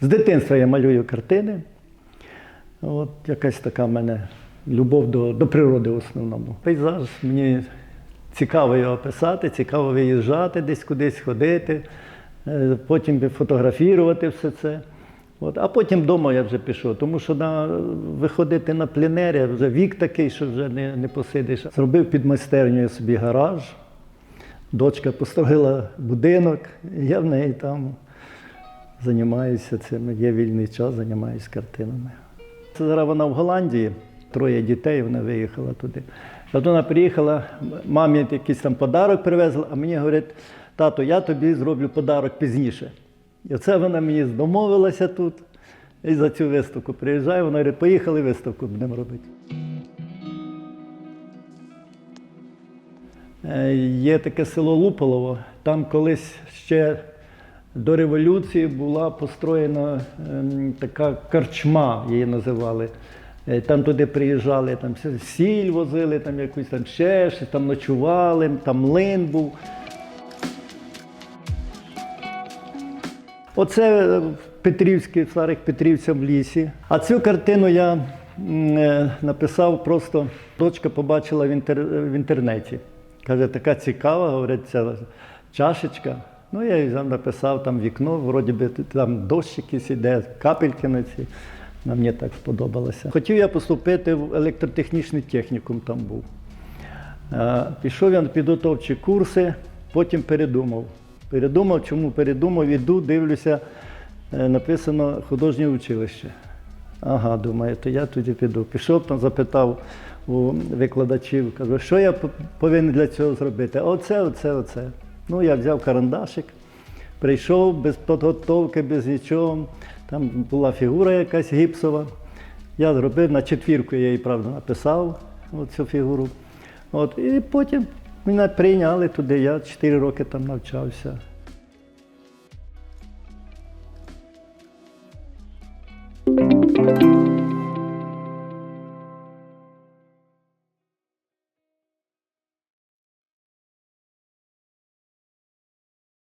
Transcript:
З дитинства я малюю картини. От якась така в мене любов до, до природи в основному. Пейзаж мені цікаво його писати, цікаво виїжджати, десь кудись ходити, е, потім фотографувати все це. От. А потім вдома я вже пішов, тому що на, виходити на пленері, вже вік такий, що вже не, не посидиш. Зробив під майстернею собі гараж. Дочка построїла будинок, я в неї там займаюся цим. Є вільний час, займаюся картинами. Це зараз вона в Голландії, троє дітей, вона виїхала туди. От вона приїхала, мамі якийсь там подарок привезла, а мені говорить, тато, я тобі зроблю подарок пізніше. І оце вона мені домовилася тут. І за цю виставку приїжджає, вона говорить, поїхали виставку будемо робити. Е, Є таке село Луполово. Там колись ще до революції була построєна ем, така карчма, її називали. Е, Там туди приїжджали, там сіль возили, там якусь там ще щось, там ночували, там млин був. Оце е, в Петрівській, в старих Петрівцях в лісі. А цю картину я е, написав просто, дочка побачила в інтернеті. Каже, така цікава, говорить, ця чашечка. Ну, я їй написав там вікно, вроді би там дощ якийсь іде, капельки на ці. Вона мені так сподобалося. Хотів я поступити в електротехнічний технікум там був. Е, Пішов я на підготовчі курси, потім передумав. Передумав, чому передумав, іду, дивлюся, е, написано художнє училище. Ага, думаю, то я тоді піду. Пішов там, запитав у викладачів, кажу, що я повинен для цього зробити? Оце, оце, оце. Ну, я взяв карандашик, прийшов без підготовки, без нічого. Там була фігура якась гіпсова. Я зробив на четвірку, я її правда написав цю фігуру. От, і потім мене прийняли туди, я 4 роки там навчався.